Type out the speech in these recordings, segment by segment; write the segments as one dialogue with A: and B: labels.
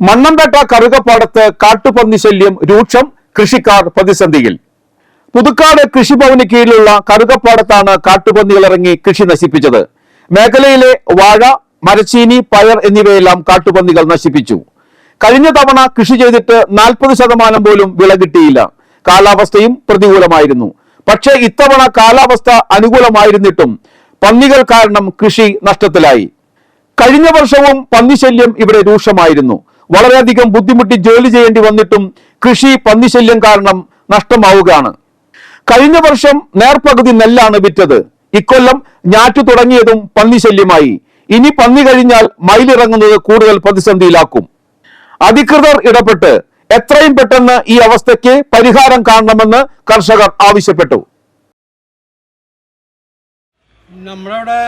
A: മണ്ണമ്പേട്ട കറുകപ്പാടത്ത് കാട്ടുപന്നി ശല്യം രൂക്ഷം കൃഷിക്കാർ പ്രതിസന്ധിയിൽ. പുതുക്കാട് കൃഷിഭവന് കീഴിലുള്ള കറുകപ്പാടത്താണ് കാട്ടുപന്നികൾ ഇറങ്ങി കൃഷി നശിപ്പിച്ചത്. മേഖലയിലെ വാഴ മരച്ചീനി പയർ എന്നിവയെല്ലാം കാട്ടുപന്നികൾ നശിപ്പിച്ചു. കഴിഞ്ഞ തവണ കൃഷി ചെയ്തിട്ട് നാൽപ്പത് ശതമാനം പോലും വിള കിട്ടിയില്ല. കാലാവസ്ഥയും പ്രതികൂലമായിരുന്നു. പക്ഷേ ഇത്തവണ കാലാവസ്ഥ അനുകൂലമായിരുന്നിട്ടും പന്നികൾ കാരണം കൃഷി നഷ്ടത്തിലായി. കഴിഞ്ഞ വർഷവും പന്നിശല്യം ഇവിടെ രൂക്ഷമായിരുന്നു. വളരെയധികം ബുദ്ധിമുട്ടി ജോലി ചെയ്യേണ്ടി വന്നിട്ടും കൃഷി പന്നിശല്യം കാരണം നഷ്ടമാവുകയാണ്. കഴിഞ്ഞ വർഷം നേർപകുതി നെല്ലാണ് വിറ്റത്. ഇക്കൊല്ലം ഞാറ്റു തുടങ്ങിയതും പന്നിശല്യമായി. ഇനി പന്നി കഴിഞ്ഞാൽ മയിലിറങ്ങുന്നത് കൂടുതൽ പ്രതിസന്ധിയിലാക്കും. അധികൃതർ ഇടപെട്ട് എത്രയും പെട്ടെന്ന് ഈ അവസ്ഥയ്ക്ക് പരിഹാരം കാണണമെന്ന് കർഷകർ ആവശ്യപ്പെട്ടു.
B: നമ്മളവിടെ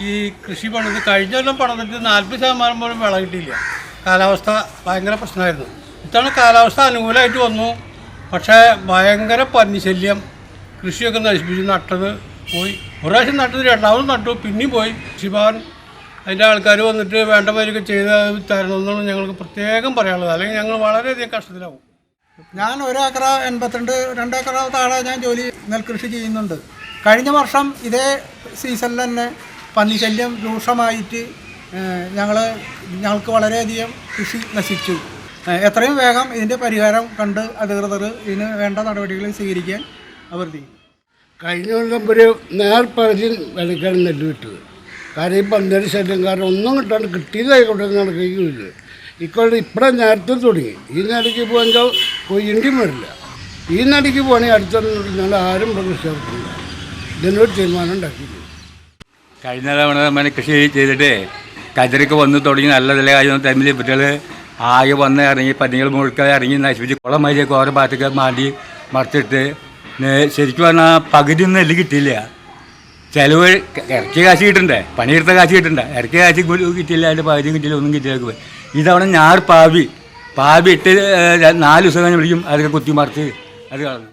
B: ഈ കൃഷി പണിത് കഴിഞ്ഞ കൊല്ലം പണിതിട്ട് നാൽപ്പത് ശതമാനം പോലും വിള കിട്ടിയില്ല. കാലാവസ്ഥ ഭയങ്കര പ്രശ്നമായിരുന്നു. ഇത്തവണ കാലാവസ്ഥ അനുകൂലമായിട്ട് വന്നു. പക്ഷേ ഭയങ്കര പന്നിശല്യം. കൃഷിയൊക്കെ നശിപ്പിച്ച് നട്ടത് പോയി. ഒരു പ്രാവശ്യം നട്ടത് രണ്ടാമത് നട്ടു പിന്നെയും പോയി. കൃഷിഭവൻ അതിന്റെ ആൾക്കാർ വന്നിട്ട് വേണ്ട മാതിരിയൊക്കെ ചെയ്ത് തരണമെന്നാണ് ഞങ്ങൾക്ക് പ്രത്യേകം പറയാനുള്ളത്. അല്ലെങ്കിൽ ഞങ്ങൾ വളരെയധികം കഷ്ടത്തിലാവും.
C: ഞാൻ ഒരേക്കറ എൺപത്തിരണ്ട് രണ്ടേക്കർ താഴെ ഞാൻ ജോലി നെൽകൃഷി ചെയ്യുന്നുണ്ട്. കഴിഞ്ഞ വർഷം ഇതേ സീസണിൽ തന്നെ പന്നിശല്യം രൂക്ഷമായിട്ട് ഞങ്ങൾ ഞങ്ങൾക്ക് വളരെയധികം കൃഷി നശിച്ചു. എത്രയും വേഗം ഇതിന്റെ പരിഹാരം കണ്ട് അധികൃതർ ഇതിന് വേണ്ട നടപടികൾ സ്വീകരിക്കാൻ അഭ്യർത്ഥിക്കും
D: കഴിഞ്ഞ കൊല്ലം ഒരു നേർപ്പകുതി വിലക്കാണ് നെല്ല് വിട്ടത് കാരണം ഈ പന്തേരി ശല്യം കാരണം ഒന്നും കിട്ടാണ്ട് കിട്ടിയതായിക്കോട്ടെ നടക്കുകയില്ല ഇക്കൊല്ലം ഇപ്പഴ നേരത്തെ തുടങ്ങി. ഈ നടക്ക് പോകാൻ കൊയ്യണ്ടി വരില്ല. ഈ നടക്ക് പോകണമെങ്കിൽ അടുത്ത ഞങ്ങൾ ആരും പ്രതീക്ഷിച്ചിട്ടില്ല. ഇതിനൊരു തീരുമാനം ഉണ്ടാക്കിയില്ല
E: കഴിഞ്ഞ തവണ നമ്മൾ കൃഷി ചെയ്തിട്ട് കതിരൊക്കെ വന്ന് തുടങ്ങി നല്ല നല്ല കാര്യം ടൈമിൽ ഇവറ്റകൾ ആകെ വന്ന് ഇറങ്ങി പന്നികൾ മുഴുക്ക ഇറങ്ങി നശിപ്പിച്ച് കുളം മരിയൊക്കെ ഓരോ ഭാഗത്തൊക്കെ മാറ്റി മറിച്ചിട്ട് ശരിക്കും പറഞ്ഞാൽ പകുതി എല്ലാം കിട്ടിയില്ല. ചിലവ് ഇറക്കിയ കാശ് കിട്ടണ്ടേ? പണിയെടുത്ത കാശ് കിട്ടണ്ടേ? ഇറക്കിയ കാശ് കിട്ടിയില്ല അതിന്റെ പകുതി കിട്ടിയില്ല ഒന്നും കിട്ടിയില്ല പോയി. ഇതവണ ഞാർ പാവി പാവി ഇട്ട് നാല് ദിവസം കഴിഞ്ഞ് വിളിക്കും അതൊക്കെ കുത്തി മറിച്ച് അത് കളഞ്ഞു.